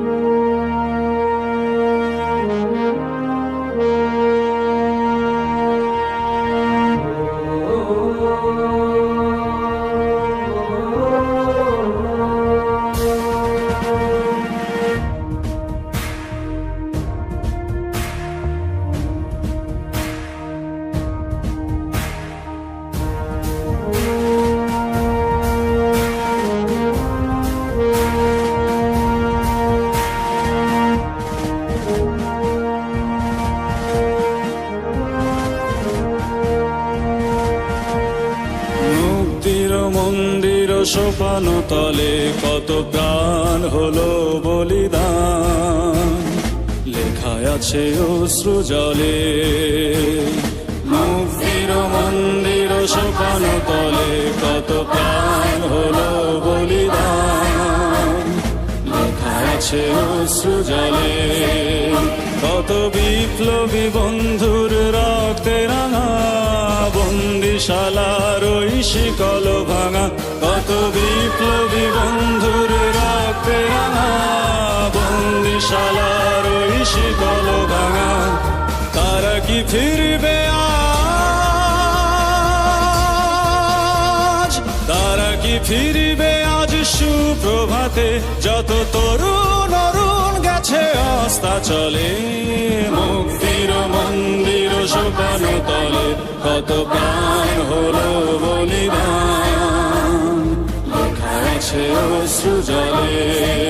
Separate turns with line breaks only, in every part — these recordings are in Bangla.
Thank you. মুক্তির মন্দির সোপান তলে কত প্রাণ হলো বলিদান। লেখায় আছে অশ্রু জলে। মুক্তির মন্দির সোপান তলে কত প্রাণ হলো বলিদান। লেখায় আছে অশ্রু জলে। কত বিপ্লবী বন্ধুর রক্তে রাঙা, বন্দিশালার ওই শিকল ভাঙা, কত বিপ্লবী বন্ধুর রক্তে রাঙা, বন্দিশালার ওই শিকল ভাঙা। তারা কি ফিরবে আজ? তারা কি ফিরবে সুপ্রভাতে যত তরুণ অরুণ গেছে, অস্তা চলে। মুক্তির মন্দির সোপান তলে, কত প্রাণ হলো বলিদান। লেখা আছে অশ্রু জলে।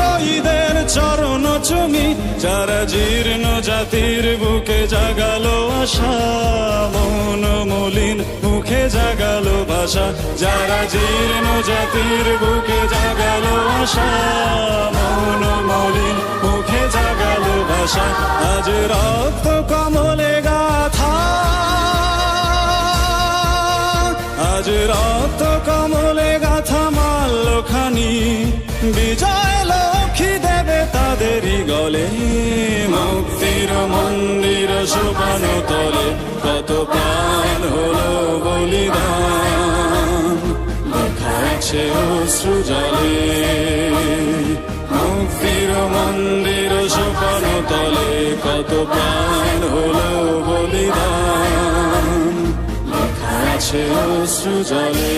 জয়ীদের চরণ চুমি, যারা জীর্ণ জাতির বুকে জাগালো আশা, মন মলিন মুখে জাগালো ভাষা, যারা জীর্ণ জাতির বুকে জাগালো আশা, মন মলিন মুখে জাগালো ভাষা, আজ রক্ত কমলে গাথা। আজ রক্ত কমলে গাথা মাল্য খানি বিজয় তাদেরই গলে, মুক্তির মন্দির সোপান তলে, কত প্রাণ হলো বলিদান। লেখা আছে অশ্রু জলে, মুক্তির মন্দির সোপান তলে, কত প্রাণ হলো বলিদান। লেখা আছে অশ্রু জলে।